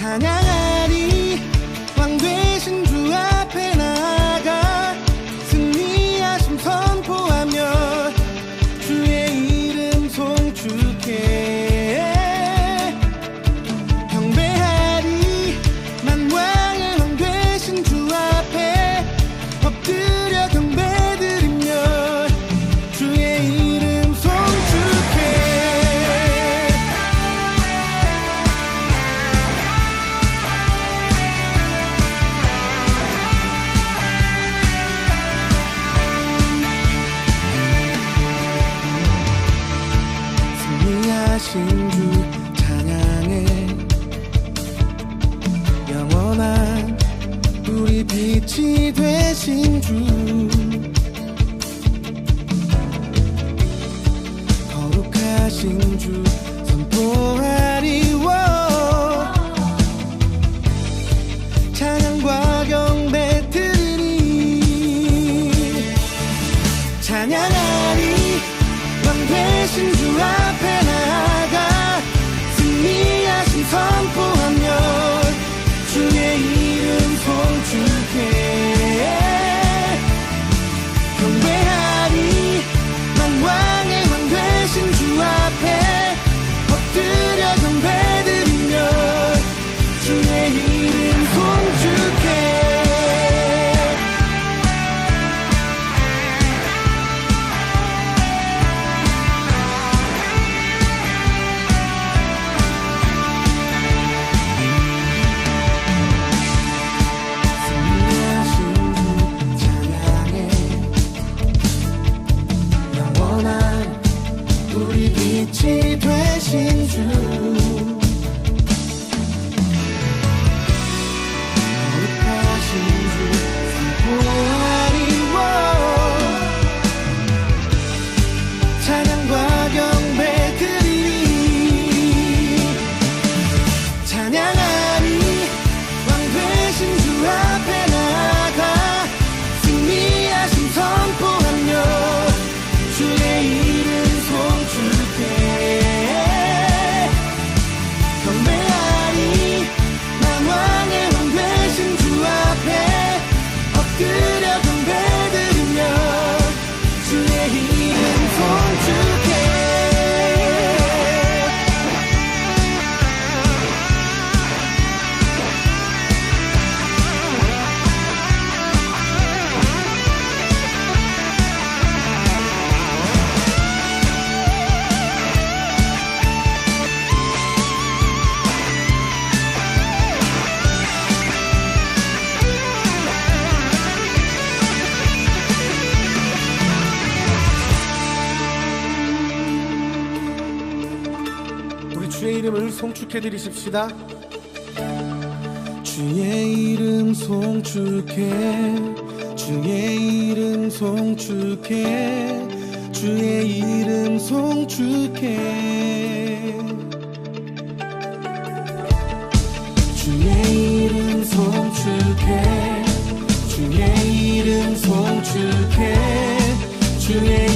찬양하 빛이 되신 주. 거룩하신 주 선포하 이름 송축해 드리십시다. 주의 이름 송축해 주의 이름 송축해 주의 이름 송축해 주의 이름 송축해 주의 이름 송축해 주의